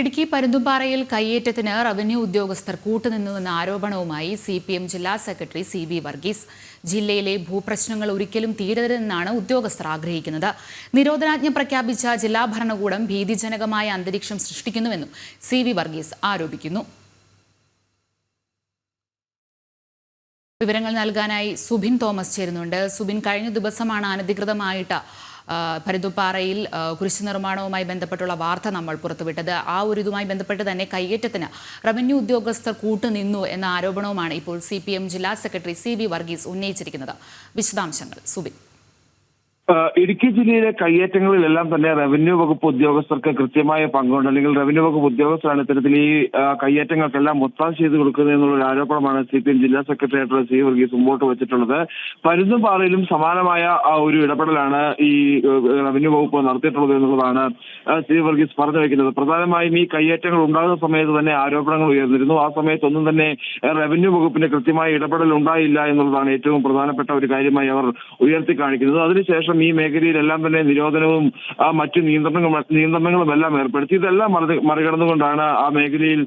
Idukki പരുന്തുംപാറയിൽ കയ്യേറ്റത്തിന് revenue ഉദ്യോഗസ്ഥർ കൂട്ടുനിന്നുവെന്ന ആരോപണവുമായി സി പി എം ജില്ലാ സെക്രട്ടറി സി വി വർഗീസ്. ജില്ലയിലെ ഭൂപ്രശ്നങ്ങൾ ഒരിക്കലും തീരരുതെന്നാണ് ഉദ്യോഗസ്ഥർ ആഗ്രഹിക്കുന്നത്. നിരോധനാജ്ഞ പ്രഖ്യാപിച്ച ജില്ലാ ഭരണകൂടം ഭീതിജനകമായ അന്തരീക്ഷം സൃഷ്ടിക്കുന്നുവെന്നും സി വി വർഗീസ് ആരോപിക്കുന്നു. വിവരങ്ങൾ നൽകാനായി സുബിൻ തോമസ് ചേരുന്നുണ്ട്. സുബിൻ കഴിഞ്ഞ ദിവസമാണ് അനധികൃതമായിട്ട് പരുന്തുപ്പാറയിൽ ആ, നിർമ്മാണവുമായി ബന്ധപ്പെട്ടുള്ള വാർത്ത നമ്മൾ പുറത്തുവിട്ടത്. ആ ഒരു ഇതുമായി ബന്ധപ്പെട്ട് തന്നെ കയ്യേറ്റത്തിന് റവന്യൂ ഉദ്യോഗസ്ഥർ കൂട്ടുനിന്നു എന്ന ആരോപണവുമാണ് ഇപ്പോൾ സി ജില്ലാ സെക്രട്ടറി സി വർഗീസ് ഉന്നയിച്ചിരിക്കുന്നത്. വിശദാംശങ്ങൾ സുബിൻ. ഇടുക്കി ജില്ലയിലെ കയ്യേറ്റങ്ങളിലെല്ലാം തന്നെ റവന്യൂ വകുപ്പ് ഉദ്യോഗസ്ഥർക്ക് കൃത്യമായ പങ്കുണ്ട്. അല്ലെങ്കിൽ റവന്യൂ വകുപ്പ് ഉദ്യോഗസ്ഥരാണ് ഇത്തരത്തിൽ ഈ കയ്യേറ്റങ്ങൾക്കെല്ലാം ഒത്താശ ചെയ്ത് കൊടുക്കുന്നത് എന്നുള്ള ഒരു ആരോപണമാണ് സി പി എം ജില്ലാ സെക്രട്ടറി സി വർഗീസ് മുമ്പോട്ട് വെച്ചിട്ടുള്ളത്. പരുന്തുംപാറയിലും സമാനമായ ഒരു ഇടപെടലാണ് ഈ റവന്യൂ വകുപ്പ് നടത്തിയിട്ടുള്ളത് എന്നുള്ളതാണ് സി വർഗീസ് പറഞ്ഞു വെക്കുന്നത്. പ്രധാനമായും ഈ കയ്യേറ്റങ്ങൾ ഉണ്ടാകുന്ന സമയത്ത് തന്നെ ആരോപണങ്ങൾ ഉയർന്നിരുന്നു. ആ സമയത്തൊന്നും തന്നെ റവന്യൂ വകുപ്പിന് കൃത്യമായ ഇടപെടൽ ഉണ്ടായില്ല എന്നുള്ളതാണ് ഏറ്റവും പ്രധാനപ്പെട്ട ഒരു കാര്യമായി അവർ ഉയർത്തി കാണിക്കുന്നത്. അതിനുശേഷം ഈ മേഖലയിലെല്ലാം തന്നെ നിരോധനവും മറ്റു നിയന്ത്രണങ്ങളും നിയന്ത്രണങ്ങളും എല്ലാം ഏർപ്പെടുത്തി. ഇതെല്ലാം മറി മറികടന്നുകൊണ്ടാണ് ആ മേഖലയിൽ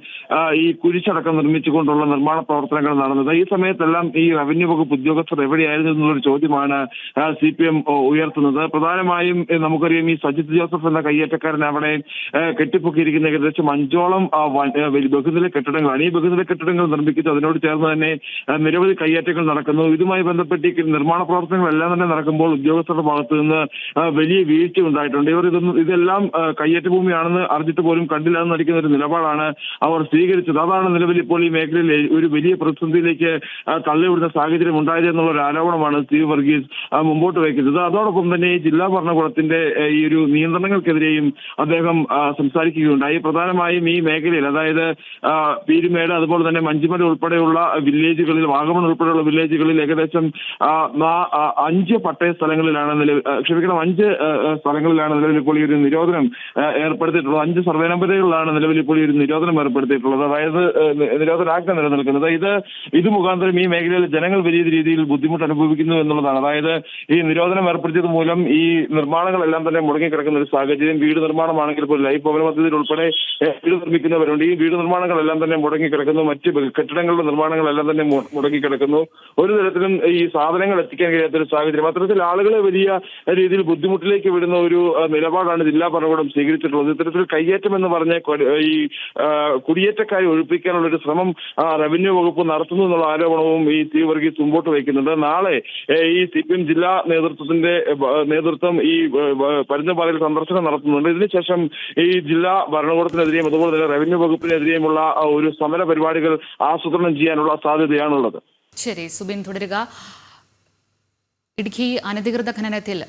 ഈ കുരിശടക്കം നിർമ്മിച്ചുകൊണ്ടുള്ള നിർമ്മാണ പ്രവർത്തനങ്ങൾ നടന്നത്. ഈ സമയത്തെല്ലാം ഈ റവന്യൂ വകുപ്പ് ഉദ്യോഗസ്ഥർ എവിടെയായിരുന്നു എന്നുള്ളൊരു ചോദ്യമാണ് സി പി എം ഉയർത്തുന്നത്. പ്രധാനമായും നമുക്കറിയാം ഈ സജിത് ജോസഫ് എന്ന കയ്യേറ്റക്കാരൻ അവിടെ കെട്ടിപ്പൊക്കിയിരിക്കുന്ന ഏകദേശം അഞ്ചോളം ബഹുനില കെട്ടിടങ്ങളാണ്. ഈ ബഹുനില കെട്ടിടങ്ങൾ നിർമ്മിക്കുന്നത് അതിനോട് ചേർന്ന് തന്നെ നിരവധി കയ്യേറ്റങ്ങൾ നടക്കുന്നു. ഇതുമായി ബന്ധപ്പെട്ട് നിർമ്മാണ പ്രവർത്തനങ്ങളെല്ലാം തന്നെ നടക്കുമ്പോൾ ഉദ്യോഗസ്ഥരുടെ ഭാഗത്ത് നിന്ന് വലിയ വീഴ്ച ഉണ്ടായിട്ടുണ്ട്. ഇവർ ഇതൊന്നും ഇതെല്ലാം കയ്യേറ്റ ഭൂമിയാണെന്ന് അറിഞ്ഞിട്ട് പോലും കണ്ടില്ല എന്ന് നടിക്കുന്ന ഒരു നിലപാടാണ് അവർ സ്വീകരിച്ചത്. അതാണ് നിലവിൽ ഇപ്പോൾ ഈ മേഖലയിൽ ഒരു വലിയ പ്രതിസന്ധിയിലേക്ക് തള്ളിവിടുന്ന സാഹചര്യം ഉണ്ടായത് എന്നുള്ള ഒരു ആരോപണമാണ് സ്റ്റീവ് വർഗീസ് മുമ്പോട്ട് വയ്ക്കുന്നത്. അതോടൊപ്പം തന്നെ ഈ ജില്ലാ ഭരണകൂടത്തിന്റെ ഈ ഒരു നിയന്ത്രണങ്ങൾക്കെതിരെയും അദ്ദേഹം സംസാരിക്കുകയുണ്ടായി. പ്രധാനമായും ഈ മേഖലയിൽ അതായത് പീരുമേട് അതുപോലെ തന്നെ മഞ്ചുമല ഉൾപ്പെടെയുള്ള വില്ലേജുകളിൽ വാഗമൺ ഉൾപ്പെടെയുള്ള വില്ലേജുകളിൽ ഏകദേശം അഞ്ച് പട്ടയ സ്ഥലങ്ങളിലാണ് ക്ഷമിക്കണം അഞ്ച് സ്ഥലങ്ങളിലാണ് നിലവിൽ ഇപ്പോൾ ഈ ഒരു നിരോധനം ഏർപ്പെടുത്തിയിട്ടുള്ളത്. അഞ്ച് സർവേ നമ്പറുകളിലാണ് നിലവിൽ ഇപ്പോൾ ഈ ഒരു നിരോധനം ഏർപ്പെടുത്തിയിട്ടുള്ളത്. അതായത് നിരോധനാജ്ഞ നിലനിൽക്കുന്നത്. ഇത് ഇത് മുഖാന്തരം ഈ മേഖലയിൽ ജനങ്ങൾ വലിയ രീതിയിൽ ബുദ്ധിമുട്ട് അനുഭവിക്കുന്നു എന്നുള്ളതാണ്. അതായത് ഈ നിരോധനം ഏർപ്പെടുത്തിയത് മൂലം ഈ നിർമ്മാണങ്ങളെല്ലാം തന്നെ മുടങ്ങിക്കിടക്കുന്ന ഒരു സാഹചര്യം വീട് നിർമ്മാണമാണെങ്കിൽ പോലും ലൈഫ് ഭവന പദ്ധതിയിൽ ഉൾപ്പെടെ വീട് നിർമ്മിക്കുന്നവരുണ്ട്. ഈ വീട് നിർമ്മാണങ്ങളെല്ലാം തന്നെ മുടങ്ങിക്കിടക്കുന്നു. മറ്റ് കെട്ടിടങ്ങളുടെ നിർമ്മാണങ്ങളെല്ലാം തന്നെ മുടങ്ങിക്കിടക്കുന്നു. ഒരു തരത്തിലും ഈ സാധനങ്ങൾ എത്തിക്കാൻ കഴിയാത്ത ഒരു സാഹചര്യം. അത്തരത്തിൽ ആളുകളെ വലിയ രീതിയിൽ ബുദ്ധിമുട്ടിലേക്ക് വിടുന്ന ഒരു നിലപാടാണ് ജില്ലാ ഭരണകൂടം സ്വീകരിച്ചിട്ടുള്ളത്. ഇത്തരത്തിൽ കയ്യേറ്റം എന്ന് പറഞ്ഞ ഈ കുടിയേറ്റക്കാരെ ഒഴിപ്പിക്കാനുള്ള ഒരു ശ്രമം റവന്യൂ വകുപ്പ് നടത്തുന്നു എന്നുള്ള ആരോപണവും ഈ സി വർഗീസ് മുമ്പോട്ട് വയ്ക്കുന്നുണ്ട്. നാളെ ഈ സി പി എം ജില്ലാ നേതൃത്വത്തിന്റെ നേതൃത്വം ഈ പരുന്നപാലയിൽ സന്ദർശനം നടത്തുന്നുണ്ട്. ഇതിനുശേഷം ഈ ജില്ലാ ഭരണകൂടത്തിനെതിരെയും അതുപോലെ തന്നെ റവന്യൂ വകുപ്പിനെതിരെയുമുള്ള ഒരു സമര പരിപാടികൾ ആസൂത്രണം ചെയ്യാനുള്ള സാധ്യതയാണുള്ളത്. ശരി സുബിൻ തുടരുക. ഇടുക്കി അനധികൃത ഖനനത്തിൽ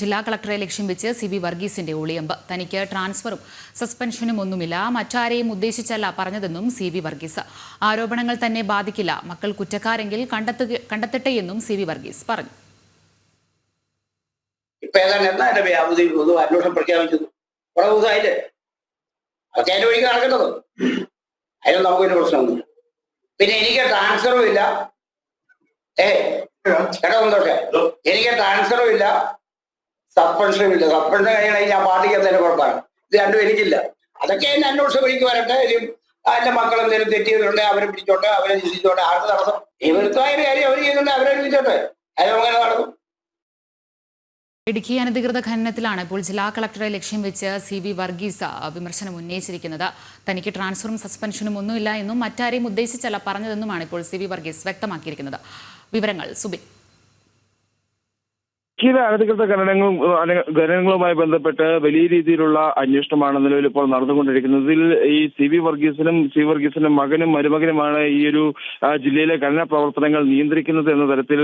ജില്ലാ കളക്ടറെ ലക്ഷ്യം വെച്ച് സി വി വർഗീസിന്റെ ഒളിയമ്പ്. തനിക്ക് ട്രാൻസ്ഫറും സസ്പെൻഷനും ഒന്നുമില്ല. മറ്റാരെയും ഉദ്ദേശിച്ചല്ല പറഞ്ഞതെന്നും സി വി വർഗീസ്. ആരോപണങ്ങൾ തന്നെ ബാധിക്കില്ല. മക്കൾ കുറ്റക്കാരെങ്കിൽ കണ്ടെത്തുക കണ്ടെത്തട്ടെ എന്നും സി വി വർഗീസ് പറഞ്ഞു. അതിനൊന്നും പ്രശ്നമൊന്നുമില്ല. പിന്നെ എനിക്ക് ട്രാൻസ്ഫറും ഇല്ല. ഏ എനിക്ക് ട്രാൻസ്ഫറും ഇല്ല സസ്പെൻഷനും ഇല്ല. സസ്പെൻഷൻ കഴിയണമെങ്കിൽ ഞാൻ പാർട്ടിക്ക് എന്തെങ്കിലും കുഴപ്പമാണ് ഇത് രണ്ടും എനിക്കില്ല. അതൊക്കെ എന്നെ അന്വേഷണം എനിക്ക് വരട്ടെ. ഇനിയും അതിന്റെ മക്കൾ എന്തെങ്കിലും തെറ്റ് അവരെ പിടിച്ചോട്ടെ അവരെ ചിന്തിച്ചോട്ടെ ആർക്ക് തടസ്സം നിവൃത്തമായ കാര്യം അവർ ചെയ്യുന്നുണ്ട് അവരെ പിടിച്ചോട്ടെ അതിന് അങ്ങനെ നടക്കും. ഇടുക്കി അനധികൃത ഖനനത്തിലാണ് ഇപ്പോൾ ജില്ലാ കളക്ടറെ ലക്ഷ്യം വെച്ച് സി വി വർഗീസ് വിമർശനം ഉന്നയിച്ചിരിക്കുന്നത്. തനിക്ക് ട്രാൻസ്ഫറും സസ്പെൻഷനും ഒന്നുമില്ല എന്നും മറ്റാരെയും ഉദ്ദേശിച്ചല്ല പറഞ്ഞതെന്നുമാണ് ഇപ്പോൾ സി വി വർഗീസ് വ്യക്തമാക്കിയിരിക്കുന്നത്. വിവരങ്ങൾ സുബിൻ. ചില അനധികൃത ഖനനങ്ങളും ഖനനങ്ങളുമായി ബന്ധപ്പെട്ട് വലിയ രീതിയിലുള്ള അന്വേഷണമാണ് നിലവിൽ ഇപ്പോൾ നടന്നുകൊണ്ടിരിക്കുന്നത് ഇതിൽ ഈ സി വി വർഗീസിനും സി വർഗീസിനും മകനും മരുമകനുമാണ് ഈ ഒരു ജില്ലയിലെ ഖനന പ്രവർത്തനങ്ങൾ നിയന്ത്രിക്കുന്നത് എന്ന തരത്തിൽ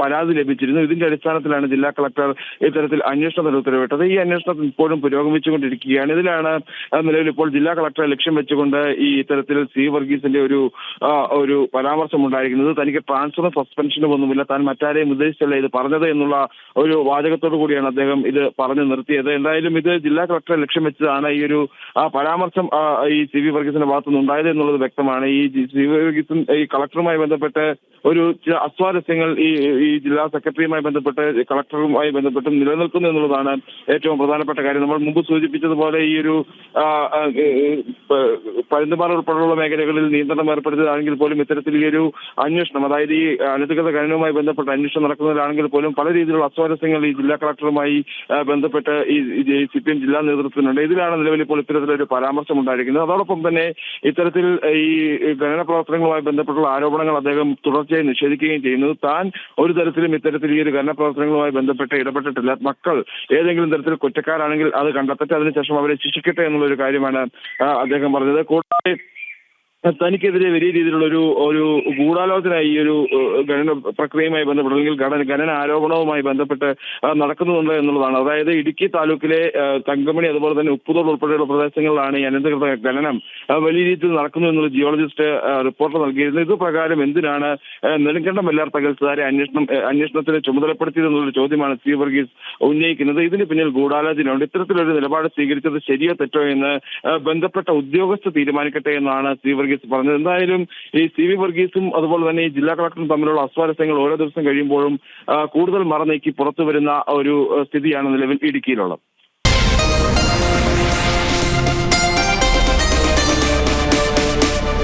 പരാതി ലഭിച്ചിരുന്നു. ഇതിന്റെ അടിസ്ഥാനത്തിലാണ് ജില്ലാ കളക്ടർ ഇത്തരത്തിൽ അന്വേഷണത്തിന് ഉത്തരവിട്ടത്. ഈ അന്വേഷണം ഇപ്പോഴും പുരോഗമിച്ചുകൊണ്ടിരിക്കുകയാണ്. ഇതിലാണ് നിലവിൽ ഇപ്പോൾ ജില്ലാ കളക്ടറെ ലക്ഷ്യം വെച്ചുകൊണ്ട് ഈ ഇത്തരത്തിൽ സി വർഗീസിന്റെ ഒരു ഒരു പരാമർശം ഉണ്ടായിരിക്കുന്നത് തനിക്ക് ട്രാൻസ്ഫർ സസ്പെൻഷനും ഒന്നുമില്ല. താൻ മറ്റാരെയും ഉദ്ദേശിച്ചല്ല ഇത് പറഞ്ഞത് എന്നുള്ള ഒരു വാചകത്തോടു കൂടിയാണ് അദ്ദേഹം ഇത് പറഞ്ഞു നിർത്തിയത്. എന്തായാലും ഇത് ജില്ലാ കളക്ടറെ ലക്ഷ്യം വെച്ചതാണ് ഈ ഒരു ആ, പരാമർശം ഈ സി വി വർഗീസിന്റെ ഭാഗത്തുനിന്ന് ഉണ്ടായത് എന്നുള്ളത് വ്യക്തമാണ്. ഈ സി വി വർഗീസും ഈ കളക്ടറുമായി ബന്ധപ്പെട്ട് ഒരു ചില അസ്വാരസ്യങ്ങൾ ഈ ഈ ജില്ലാ സെക്രട്ടറിയുമായി ബന്ധപ്പെട്ട് കളക്ടറുമായി ബന്ധപ്പെട്ടും നിലനിൽക്കുന്നു എന്നുള്ളതാണ് ഏറ്റവും പ്രധാനപ്പെട്ട കാര്യം. നമ്മൾ മുമ്പ് സൂചിപ്പിച്ചതുപോലെ ഈ ഒരു പരുന്തുമാർ ഉൾപ്പെടെയുള്ള മേഖലകളിൽ നിയന്ത്രണം ഏർപ്പെടുത്തിയതാണെങ്കിൽ പോലും ഇത്തരത്തിൽ ഈ ഒരു അന്വേഷണം അതായത് ഈ അനധികൃത ഖനനവുമായി ബന്ധപ്പെട്ട അന്വേഷണം നടക്കുന്നതിലാണെങ്കിൽ പോലും പല രീതിയിലുള്ള അസ്വാരസ്യങ്ങൾ ഈ ജില്ലാ കളക്ടറുമായി ബന്ധപ്പെട്ട് ഈ സി പി എം ജില്ലാ നേതൃത്വത്തിനുണ്ട്. ഇതിലാണ് നിലവിൽ ഇപ്പോൾ ഇത്തരത്തിലൊരു പരാമർശം ഉണ്ടായിരിക്കുന്നത്. അതോടൊപ്പം തന്നെ ഇത്തരത്തിൽ ഈ ഖനന പ്രവർത്തനങ്ങളുമായി ബന്ധപ്പെട്ടുള്ള ആരോപണങ്ങൾ അദ്ദേഹം തുടർച്ചയായി നിഷേധിക്കുകയും ചെയ്യുന്നത് താൻ ഒരു തരത്തിലും ഇത്തരത്തിൽ ഈ ഒരു ഖനന പ്രവർത്തനങ്ങളുമായി ബന്ധപ്പെട്ട് ഇടപെട്ടിട്ടില്ല. മക്കൾ ഏതെങ്കിലും തരത്തിൽ കുറ്റക്കാരാണെങ്കിൽ അത് കണ്ടെത്തട്ടെ അതിനുശേഷം അവരെ ശിക്ഷിക്കട്ടെ എന്നുള്ള ഒരു കാര്യമാണ് അദ്ദേഹം പറഞ്ഞത്. കൂടാതെ തനിക്കെതിരെ വലിയ രീതിയിലുള്ള ഒരു ഒരു ഗൂഢാലോചന ഈ ഒരു ഖനന പ്രക്രിയയുമായി ബന്ധപ്പെട്ട് അല്ലെങ്കിൽ ഖനന ഖനന ആരോപണവുമായി ബന്ധപ്പെട്ട് നടക്കുന്നുണ്ട് എന്നുള്ളതാണ്. അതായത് ഇടുക്കി താലൂക്കിലെ തങ്കമണി അതുപോലെ തന്നെ ഉപ്പുതോട് ഉൾപ്പെടെയുള്ള പ്രദേശങ്ങളിലാണ് ഈ അനധികൃത ഖനനം വലിയ രീതിയിൽ നടക്കുന്നു എന്നുള്ള ജിയോളജിസ്റ്റ് റിപ്പോർട്ട് നൽകിയിരുന്നു. ഇത് പ്രകാരം എന്തിനാണ് നെടുങ്കണ്ടം എല്ലാ തകൽസുകാരെ അന്വേഷണം അന്വേഷണത്തിന് ചുമതലപ്പെടുത്തിയത് എന്നുള്ള ചോദ്യമാണ് സി വർഗീസ് ഉന്നയിക്കുന്നത്. ഇതിന് പിന്നിൽ ഗൂഢാലോചനയുണ്ട്. ഇത്തരത്തിലൊരു നിലപാട് സ്വീകരിച്ചത് ശരിയോ തെറ്റോ എന്ന് ബന്ധപ്പെട്ട ഉദ്യോഗസ്ഥ തീരുമാനിക്കട്ടെ എന്നാണ് സി വർഗീസ് പറഞ്ഞത്. എന്തായാലും ഈ സി വി വർഗീസും അതുപോലെ തന്നെ ഈ ജില്ലാ കളക്ടറും തമ്മിലുള്ള അസ്വാരസ്യങ്ങൾ ഓരോ ദിവസം കഴിയുമ്പോഴും കൂടുതൽ മറനീക്കി പുറത്തു വരുന്ന ഒരു സ്ഥിതിയാണ് നിലവിൽ ഇടുക്കിയിലുള്ളത്.